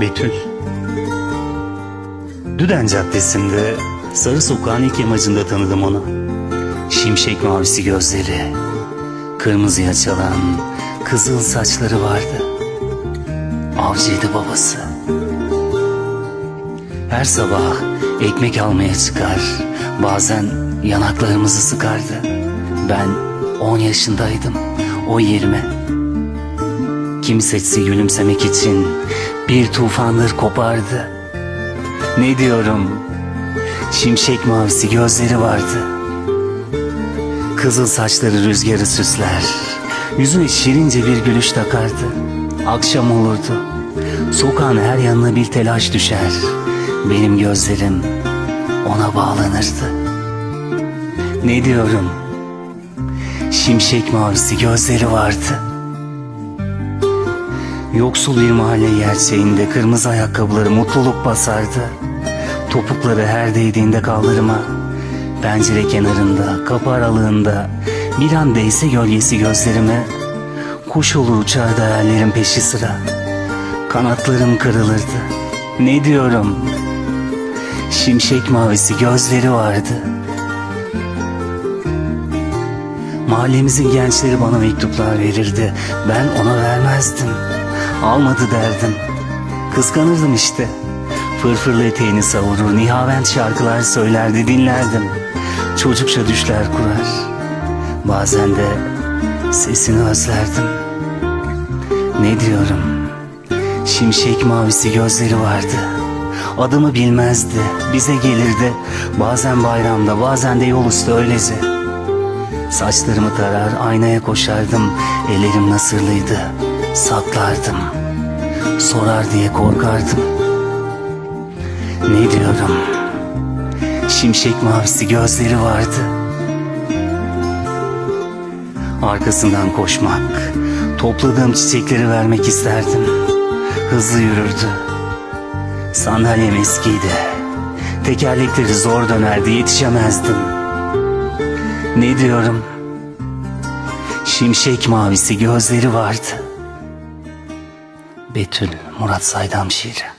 Betül. Düden Caddesi'nde Sarı Sokağın ilk yamacında tanıdım onu. Şimşek mavisi gözleri, kırmızıya çalan kızıl saçları vardı. Avcıydı babası. Her sabah ekmek almaya çıkar, bazen yanaklarımızı sıkardı. Ben 10 yaşındaydım, o 20. Kimsesi gülümsemek için bir tufandır kopardı. Ne diyorum? Şimşek mavisi gözleri vardı. Kızıl saçları rüzgarı süsler. Yüzüne şirince bir gülüş takardı. Akşam olurdu. Sokağın her yanına bir telaş düşer. Benim gözlerim ona bağlanırdı. Ne diyorum? Şimşek mavisi gözleri vardı. Yoksul bir mahalle gerçeğinde kırmızı ayakkabıları mutluluk basardı. Topukları her değdiğinde kaldırıma, pencere kenarında, kapı aralığında bir an değse gölgesi gözlerime, kuş olur uçardı hayallerin peşi sıra. Kanatlarım kırılırdı. Ne diyorum? Şimşek mavisi gözleri vardı. Mahallemizin gençleri bana mektuplar verirdi. Ben ona vermezdim. Almadı derdim. Kıskanırdım işte. Fırfırlı eteğini savurur, nihavent şarkılar söylerdi, dinlerdim. Çocukça düşler kurar. Bazen de sesini özlerdim. Ne diyorum? Şimşek mavisi gözleri vardı. Adımı bilmezdi, bize gelirdi. Bazen bayramda, bazen de yol üstü öylece. Saçlarımı tarar, aynaya koşardım. Ellerim nasırlıydı, saklardım. Sorar diye korkardım. Ne diyorum? Şimşek mavisi gözleri vardı. Arkasından koşmak, topladığım çiçekleri vermek isterdim. Hızlı yürürdü. Sandalyem eskiydi. Tekerlekleri zor dönerdi, yetişemezdim. Ne diyorum? Şimşek mavisi gözleri vardı. Betül Murat Saydam şiiri.